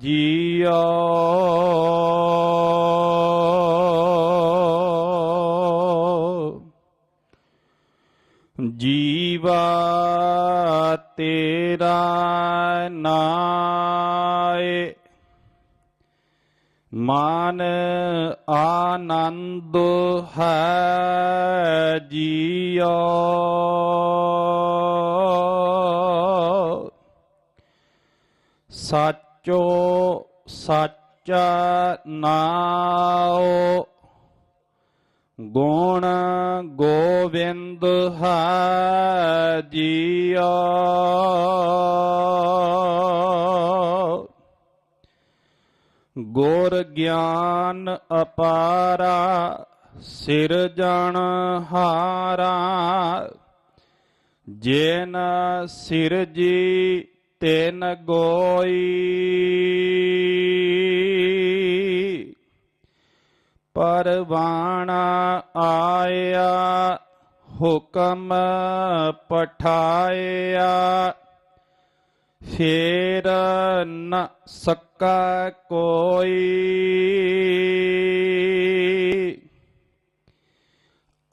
JIO ਜੀਵਾ ਤੇਰਾ ਨਾਏ। ਮਨ ਆਨੰਦ ਹੈ ਜੀਓ ਸਾਚੋ ਸਚ ਨਾਉ। ਗੁਣ ਗੋਵਿੰਦ ਹੈ ਜੀਓ। ਗੁਰ ਗਿਆਨ ਅਪਾਰਾ ਸਿਰਜਣ ਹਾਰਾ। ਜਿਨ ਸਿਰਜੀ ਤਿਨ ਗੋਈ। ਪਰਵਾਣਾ ਆਇਆ ਹੁਕਮ ਪਠਾਇਆ। ਫੇਰ ਨ ਸਕਾ ਕੋਈ।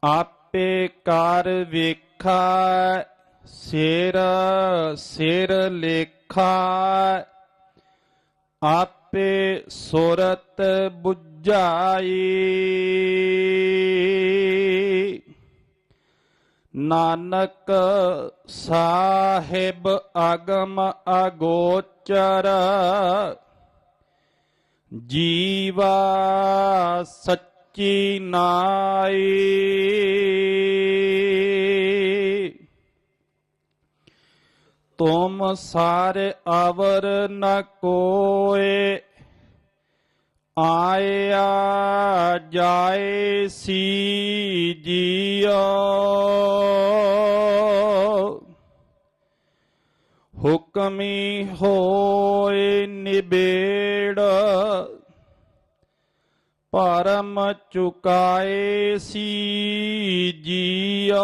ਆਪੇ ਕਰ ਵੇਖਾ ਸਿਰ ਸਿਰ ਲੇਖਾ ਆਪੇ ਸੁਰਤ 부ਝਾਈ ਨਾਨਕ ਸਾਹਿਬ ਅਗਮ ਅਗੋਚਰ ਜੀਵਾ ਸੱਚੀ ਨਾਈ। ਤੁਮ ਸਾਰੇ ਅਵਰ ਨ ਕੋਏ ਆਇਆ ਜਾਏ ਸੀ ਜੀਓ ਹੁਕਮੀ ਹੋਏ ਨਿਬੇੜ ਪਰਮ ਚੁਕਾਏ ਸੀ ਜੀਓ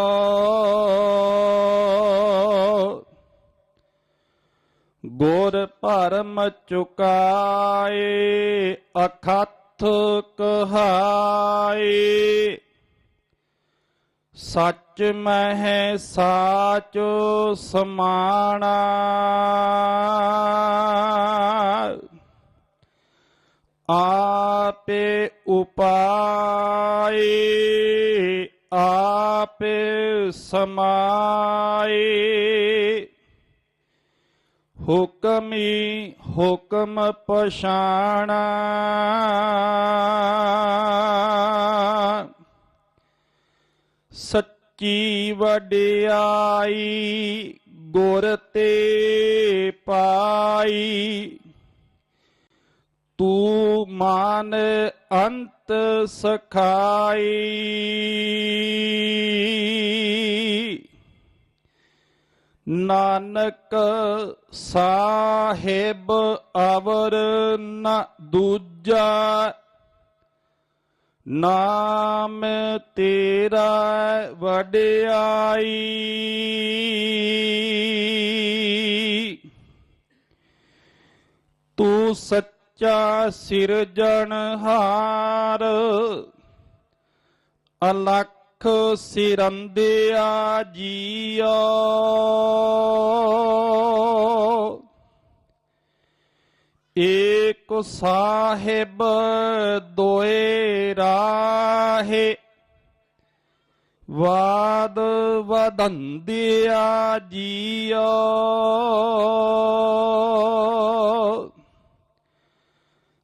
ਗੁਰ ਭਰਮ ਚੁਕਾਏ ਅਖਥ ਕਹਾਏ। ਸੱਚ ਮਹਿ ਸਾਚ ਸਮਾਣਾ। ਆਪੇ ਉਪਾਏ ਆਪੇ ਸਮਾਏ। ਹੁਕਮੀ ਹੁਕਮ ਪਛਾਣਾ। ਸੱਚੀ ਵਡਿਆਈ ਗੁਰ ਤੇ ਪਾਈ। ਤੂੰ ਮਾਨ ਅੰਤ ਸਖਾਈ। ਨਾਨਕ ਸਾਹਿਬ ਅਵਰ ਨ ਦੂਜਾ ਨਾਮ ਤੇਰਾ ਵਡਿਆਈ। ਤੂੰ ਸੱਚਾ ਸਿਰਜਣਹਾਰ ਅਲਖ ਸਿਰੰਦਿਆ ਜੀਓ। ਏ ਏਕ ਸਾਹਿਬ ਦੋਏ ਰਾਹੇ ਵਾਦ ਵਦੰਦਿਆ ਜੀਓ।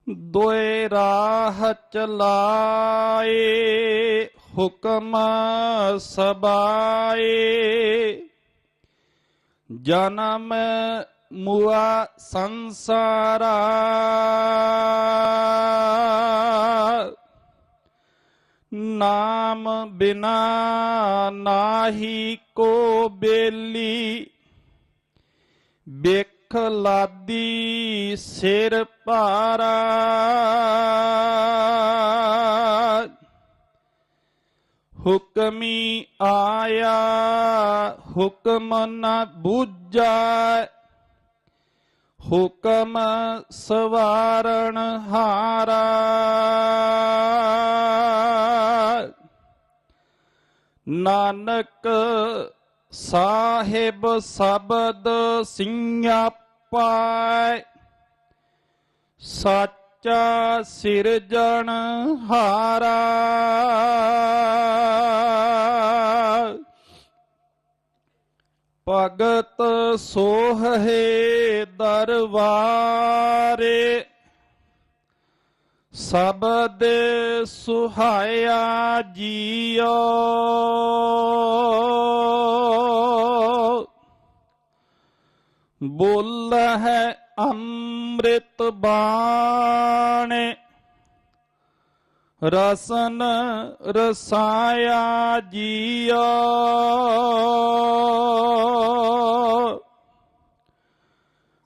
ਦੋਏ ਰਾਹ ਚਲਾਏ ਹੁਕਮ ਸਬਾਏ। ਜਨਮ ਮੁਆ ਸੰਸਾਰਾ। ਨਾਮ ਬਿਨਾ ਨਾਹੀ ਕੋ ਬੇਲੀ। ਬਿਖ ਲਾਦੀ ਸਿਰ ਭਾਰਾ ਹੁਕਮੀ ਆਇਆ ਹੁਕਮ ਨਾ ਬੂਝੈ ਹੁਕਮ ਸਵਾਰਣ ਹਾਰਾ। ਨਾਨਕ ਸਾਹਿਬ ਸ਼ਬਦ ਸਿੰਘਾਪੈ ਸੱਚਾ ਸਿਰਜਣ ਹਾਰਾ। ਭਗਤ ਸੋਹੇ ਦਰਬਾਰੇ ਸਬਦ ਸੁਹਾਇਆ ਜੀਓ। ਬੋਲ ਹੈ ਅੰਮ੍ਰਿਤ ਬਾਣੇ ਰਸਨ ਰਸਾਇਆ ਜੀਆ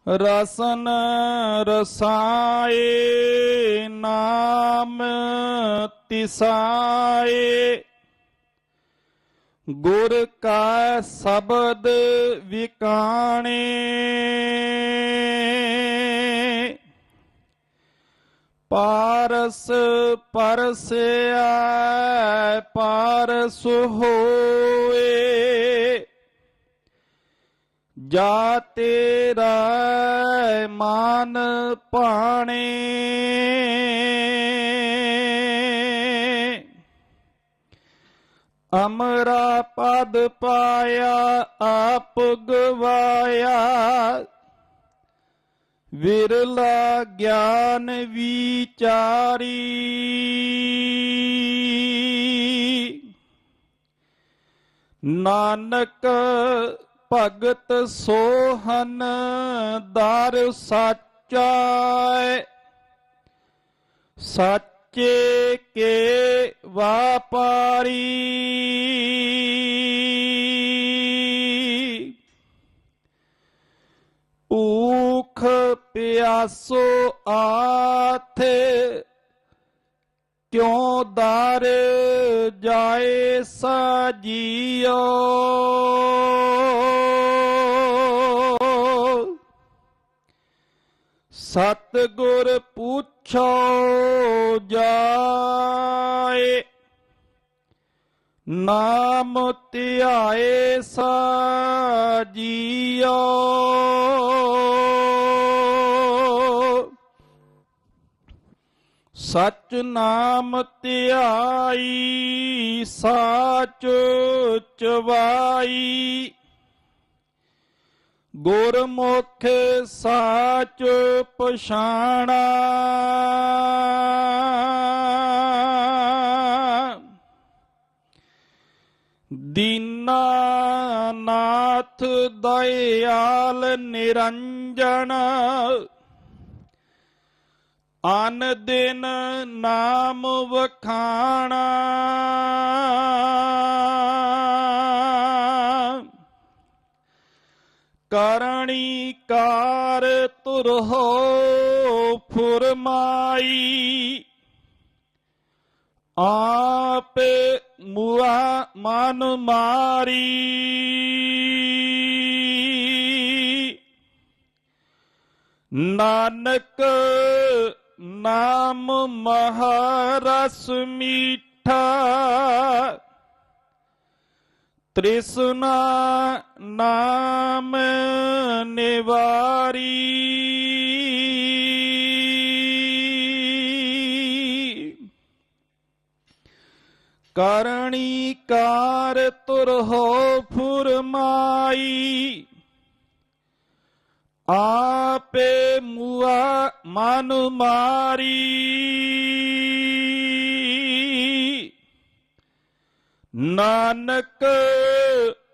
ਰਸਨ ਰਸਾਏ ਨਾਮ ਤਿਸਾਏ। ਗੁਰ ਕਾ ਸ਼ਬਦ ਵਿਕਾਣੇ। ਪਾਰਸ ਪਰਸਿਆ ਪਾਰਸ ਹੋਏ। ਜਾ ਤੇਰਾ ਮਾਨ ਪਾਣੇ ਅਮਰਾ ਪਦ ਪਾਇਆ ਆਪ ਗਵਾਇਆ। ਵਿਰਲਾ ਗਿਆਨ ਵਿਚਾਰੀ। ਨਾਨਕ ਭਗਤ ਸੋਹਨ ਦਰ ਸਾਚਾ ਸਾਚੇ ਕੇ ਵਾਪਾਰੀ। ਭੂਖ ਪਿਆਸੋ ਆਥੇ ਕਿਉ ਦਰ ਜਾਏ ਸਾਜੀਓ। ਸਤ ਗੁਰ ਪੁੱਛੋ ਜਾਏ ਨਾਮ ਧਿਆਏ ਸਾਜੀਓ। ਸਚ ਨਾਮ ਧਿਆਈ ਸਾਚ ਚਵਾਈ। ਗੁਰਮੁਖ ਸਾਚ ਪਛਾਣਾ। ਦੀਨਾਨਾਥ ਦਇਆਲ ਨਿਰੰਜਨ। ਅਨ ਦਿਨ ਨਾਮ ਵਖਾਣਾ। ਕਰਣੀ ਕਾਰ ਤੁਰਹੋ ਫੁਰਮਾਈ। ਆਪ ਮੁਆ ਮਨ ਮਾਰੀ। ਨਾਨਕ ਨਾਮ ਮਹਾਰਸ ਮੀਠਾ। ਤ੍ਰਿਸ਼ਨਾ ਨਾਮ ਨਿਵਾਰੀ। ਕਰਣੀ ਕਾਰ ਤੁਰ ਹੋ ਫੁਰਮਾਈ ਆਪੇ ਮੁਆ ਮਨ ਮਾਰੀ। ਨਾਨਕ